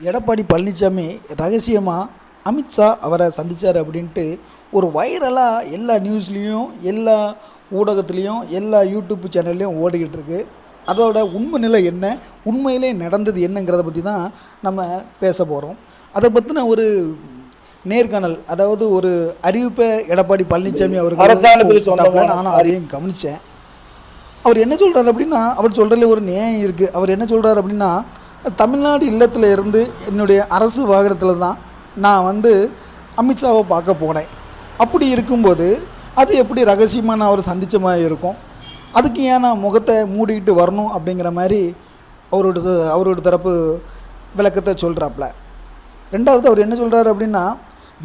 எடப்பாடி பழனிசாமி ரகசியமாக அமித்ஷா அவரை சந்தித்தார் அப்படின்ட்டு ஒரு வைரலாக எல்லா நியூஸ்லேயும் எல்லா ஊடகத்துலேயும் எல்லா யூடியூப் சேனல்லையும் ஓடிக்கிட்டு இருக்கு. அதோட உண்மை நிலை என்ன? உண்மையிலே நடந்தது என்னங்கிறத பற்றி தான் நம்ம பேச போகிறோம் அதை பற்றின ஒரு நேர்காணல் அதாவது ஒரு அறிவிப்பை எடப்பாடி பழனிசாமி போட்டாப்புல நானும் அதையும் கவனித்தேன் அவர் என்ன சொல்கிறார் அப்படின்னா அவர் சொல்கிறதுல ஒரு நியாயம் இருக்குது அவர் என்ன சொல்கிறார் அப்படின்னா தமிழ்நாடு இல்லத்தில் இருந்து என்னுடைய அரசு வாகனத்தில் தான் நான் வந்து அமித்ஷாவை பார்க்க போனேன். அப்படி இருக்கும்போது அது எப்படி ரகசியமாக நான் அவரை சந்தித்த மாதிரி இருக்கும்? அதுக்கு ஏன் நான் முகத்தை மூடிக்கிட்டு வரணும் அப்படிங்கிற மாதிரி அவரோட அவரோட தரப்பு விளக்கத்தை சொல்கிறாப்புல ரெண்டாவது அவர் என்ன சொல்கிறாரு அப்படின்னா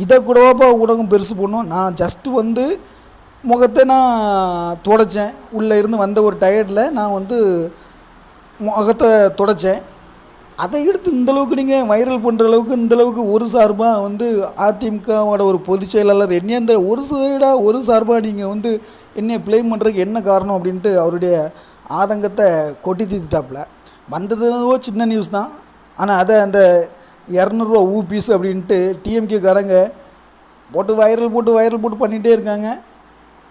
இதை கூடவாப்பா ஊடகம் பெருசு பண்ணும் நான் ஜஸ்ட்டு வந்து முகத்தை நான் துடைச்சேன். உள்ளே இருந்து வந்த ஒரு டயர்டில் நான் வந்து முகத்தை துடைச்சேன். அதை எடுத்து இந்த அளவுக்கு நீங்கள் வைரல் பண்ணுற அளவுக்கு இந்த அளவுக்கு ஒரு சார்பாக வந்து அதிமுகவோட ஒரு பொதுச் செயலாளர் என்ன இந்த ஒரு சைடாக ஒரு சார்பாக நீங்கள் வந்து என்னைய ப்ளேம் பண்ணுறதுக்கு என்ன காரணம் அப்படின்ட்டு அவருடைய ஆதங்கத்தை கொட்டி தீர்த்துட்டாப்புல. வந்ததுவோ சின்ன நியூஸ் தான். ஆனால் அதை அந்த இரநூறுவா ஊ பீஸ் அப்படின்ட்டு டிஎம்கேக்காரங்க போட்டு வைரல் போட்டு வைரல் போட்டு பண்ணிகிட்டே இருக்காங்க.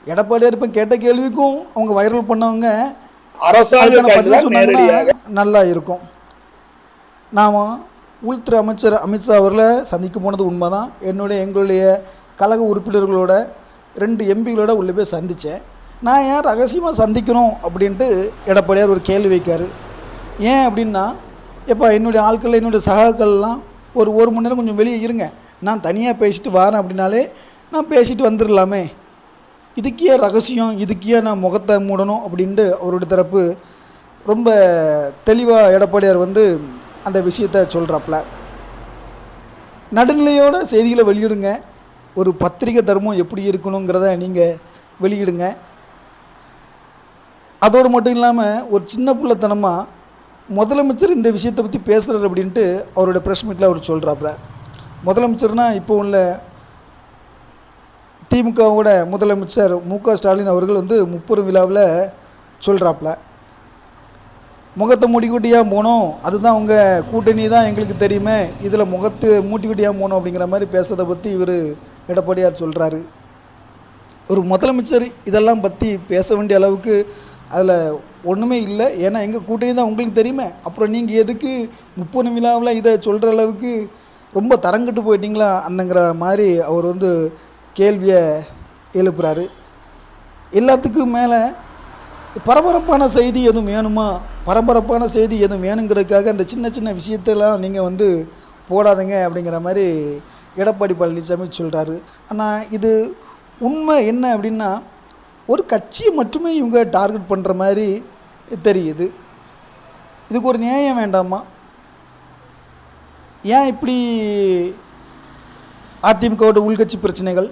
எடப்பாடியார் இப்போ கேட்ட கேள்விக்கும் அவங்க வைரல் பண்ணவங்க அதுக்கான பதில் சொன்னாங்கன்னா நல்லா இருக்கும். நாம் உள்துறை அமைச்சர் அமித்ஷா அவர்களை சந்திக்க போனது உண்மை தான் என்னுடைய எங்களுடைய கழக உறுப்பினர்களோட ரெண்டு எம்பிகளோட உள்ளே போய் சந்தித்தேன் நான் ஏன் ரகசியமாக சந்திக்கணும் அப்படின்ட்டு எடப்பாடியார் ஒரு கேள்வி வைக்கார். ஏன் அப்படின்னா எப்போ என்னுடைய ஆட்கள் என்னுடைய சகாக்கள்லாம் ஒரு ஒரு மணி நேரம் கொஞ்சம் வெளியே இருங்க. நான் தனியாக பேசிட்டு வரேன் அப்படின்னாலே நான் பேசிட்டு வந்துடலாமே. இதுக்கே ரகசியம்? இதுக்கே நான் முகத்தை மூடணும் அப்படின்ட்டு அவருடைய தரப்பு ரொம்ப தெளிவாக எடப்பாடியார் வந்து அந்த விஷயத்த சொல்கிறாப்புல நடுநிலையோட செய்திகளை வெளியிடுங்க. ஒரு பத்திரிகை தர்மம் எப்படி இருக்கணுங்கிறத நீங்கள் வெளியிடுங்க. அதோடு மட்டும் இல்லாமல் ஒரு சின்ன பிள்ளைத்தனமாக முதலமைச்சர் இந்த விஷயத்தை பற்றி பேசுகிறார் அப்படின்ட்டு அவரோட ப்ரெஸ் மீட்டில் அவர் சொல்கிறாப்புல முதலமைச்சர்னா இப்போ உள்ள திமுகவோட முதலமைச்சர் மு க ஸ்டாலின் அவர்கள் வந்து முப்பெரும் விழாவில் சொல்கிறாப்புல முகத்தை மூடிக்கிட்டியாக போனோம். அதுதான் உங்கள் கூட்டணி தான் எங்களுக்கு தெரியுமே. இதில் முகத்து மூட்டிக்கிட்டியாக போகணும் அப்படிங்கிற மாதிரி பேசுறதை பற்றி இவர் எடப்பாடியார் சொல்கிறாரு ஒரு முதலமைச்சர் இதெல்லாம் பற்றி பேச வேண்டிய அளவுக்கு அதில் ஒன்றுமே இல்லை. ஏன்னா எங்கள் கூட்டணி தான் உங்களுக்கு தெரியுமே. அப்புறம் நீங்கள் எதுக்கு முப்பது விழாவில் இதை சொல்கிற அளவுக்கு ரொம்ப தரங்கட்டு போயிட்டீங்களா? அந்தங்கிற மாதிரி அவர் வந்து கேள்வியை எழுப்புறாரு. எல்லாத்துக்கும் மேலே பரபரப்பான செய்தி எதுவும் வேணுமா? பரபரப்பான செய்தி எதுவும் வேணுங்கிறதுக்காக அந்த சின்ன சின்ன விஷயத்தெல்லாம் நீங்கள் வந்து போடாதீங்க அப்படிங்கிற மாதிரி எடப்பாடி பழனிசாமி சொல்கிறாரு ஆனால் இது உண்மை என்ன அப்படின்னா ஒரு கட்சியை மட்டுமே இவங்க டார்கெட் பண்ணுற மாதிரி தெரியுது. இதுக்கு ஒரு நியாயம் வேண்டாமா? ஏன் இப்படி அதிமுகவோட உள்கட்சி பிரச்சனைகள்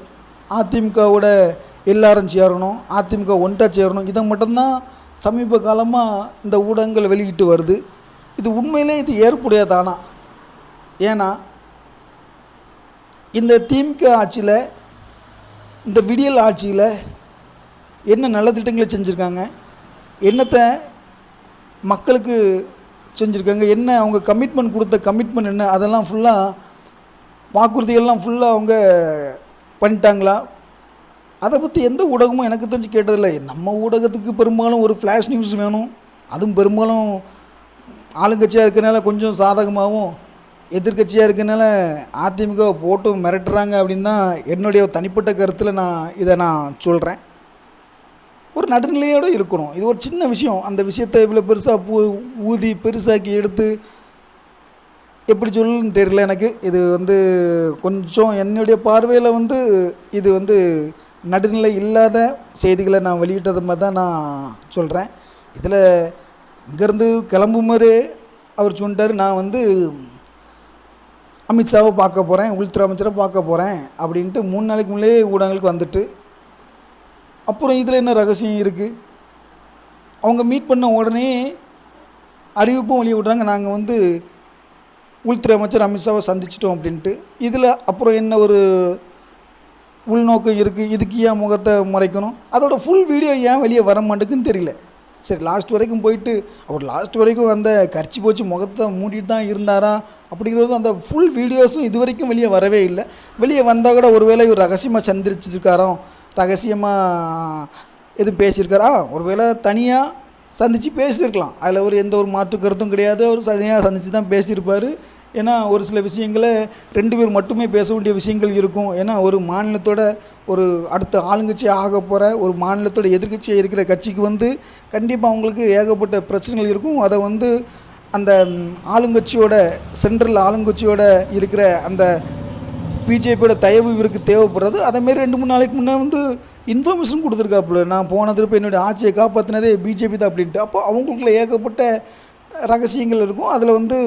அதிமுகவோட எல்லாரும் சேரணும் அதிமுக ஒன்றாக சேரணும். இதை மட்டும்தான் சமீப காலமாக இந்த ஊடகங்கள் வெளியிட்டு வருது. இது உண்மையிலே இது ஏற்புடையதானா ஏன்னா இந்த திமுக ஆட்சியில் இந்த விடியல் ஆட்சியில் என்ன நல்ல திட்டங்களை செஞ்சுருக்காங்க? என்னத்தை மக்களுக்கு செஞ்சுருக்காங்க? என்ன அவங்க கமிட்மெண்ட் கொடுத்த கமிட்மெண்ட் என்ன? அதெல்லாம் ஃபுல்லாக வாக்குறுதிகள்லாம் ஃபுல்லாக அவங்க பண்ணிட்டாங்களா? அதை பற்றி எந்த ஊடகமும் எனக்கு தெரிஞ்சு கேட்டதில்லை. நம்ம ஊடகத்துக்கு பெரும்பாலும் ஒரு ஃப்ளாஷ் நியூஸ் வேணும். அதுவும் பெரும்பாலும் ஆளுங்கட்சியாக இருக்கனால கொஞ்சம் சாதகமாகவும் எதிர்க்கட்சியாக இருக்கனால அதிமுக போட்டு மிரட்டுறாங்க அப்படின்னு தான் என்னுடைய தனிப்பட்ட கருத்தில் நான் இதை நான் சொல்கிறேன் ஒரு நடுநிலையோடு இருக்கணும். இது ஒரு சின்ன விஷயம். அந்த விஷயத்தை இவ்வளோ பெருசாக பூ ஊதி பெருசாக்கி எடுத்து எப்படி சொல்லுன்னு தெரியல எனக்கு. இது வந்து கொஞ்சம் என்னுடைய பார்வையில் வந்து இது வந்து நடுநிலை இல்லாத செய்திகளை நான் வெளியிட்டது மாதிரி தான் நான் சொல்கிறேன் இதில் இங்கேருந்து கிளம்பும் அவர் சொன்னார் நான் வந்து அமித்ஷாவை பார்க்க போகிறேன் உள்துறை அமைச்சரை பார்க்க போகிறேன் அப்படின்ட்டு மூணு நாளைக்கு முன்னே ஊடகங்களுக்கு வந்துட்டு அப்புறம் இதில் என்ன ரகசியம் இருக்குது அவங்க மீட் பண்ண உடனே அறிவிப்பும் வெளியே விட்றாங்க. நாங்கள் வந்து உள்துறை அமைச்சர் அமித்ஷாவை சந்திச்சிட்டோம் அப்படின்ட்டு. இதில் அப்புறம் என்ன ஒரு உள்நோக்கம் இருக்குது இதுக்கு ஏன் முகத்தை மறைக்கணும்? அதோட ஃபுல் வீடியோ ஏன் வெளியே வர மாட்டேங்குன்னு தெரியல. சரி லாஸ்ட் வரைக்கும் போயிட்டு அவர் லாஸ்ட் வரைக்கும் அந்த கர்ச்சி போச்சு முகத்தை மூடிட்டு தான் இருந்தாரா அப்படிங்கிறது அந்த ஃபுல் வீடியோஸும் இது வரைக்கும் வெளியே வரவே இல்லை. வெளியே வந்தால் கூட ஒருவேளை இவர் ரகசியமாக சந்திரிச்சிருக்காரோ ரகசியமாக எதுவும் பேசியிருக்காரா? ஒருவேளை தனியாக சந்தித்து பேசியிருக்கலாம். அதில் ஒரு எந்த ஒரு மாற்று கருத்தும் கிடையாது. அவர் சனியாக சந்தித்து தான் பேசியிருப்பார். ஏன்னா ஒரு சில விஷயங்களை ரெண்டு பேர் மட்டுமே பேச வேண்டிய விஷயங்கள் இருக்கும். ஏன்னா ஒரு மாநிலத்தோட ஒரு அடுத்த ஆளுங்கட்சியாக ஆக போகிற ஒரு மாநிலத்தோட எதிர்க்கட்சியாக இருக்கிற கட்சிக்கு வந்து கண்டிப்பாக அவங்களுக்கு ஏகப்பட்ட பிரச்சனைகள் இருக்கும். அதை வந்து அந்த ஆளுங்கட்சியோட சென்ட்ரல் ஆளுங்கட்சியோட இருக்கிற அந்த பிஜேபியோட தயவு இவருக்கு தேவைப்படுறது. அதேமாரி ரெண்டு மூணு நாளைக்கு முன்னே வந்து இன்ஃபர்மேஷன் கொடுத்துருக்காப்புல. நான் போன திருப்ப என்னுடைய ஆட்சியை காப்பாற்றினதே பிஜேபி தான் அப்படின்ட்டு. அப்போ அவங்களுக்குள்ள ஏகப்பட்ட ரகசியங்கள் இருக்கும். அதில் வந்து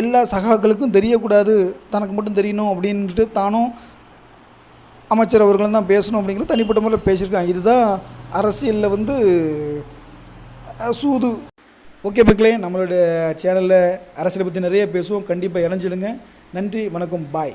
எல்லா சகாக்களுக்கும் தெரியக்கூடாது. தனக்கு மட்டும் தெரியணும் அப்படின்ட்டு தானும் அமைச்சர் அவர்களும் தான் பேசணும் அப்படிங்கிறது தனிப்பட்ட முறையில் பேசியிருக்காங்க. இதுதான் அரசியலில் வந்து சூது. ஓகே மக்களே நம்மளுடைய சேனலில் அரசியலை பற்றி நிறைய பேசுவோம். கண்டிப்பாக இணைஞ்சிடுங்க. நன்றி வணக்கம் பாய்.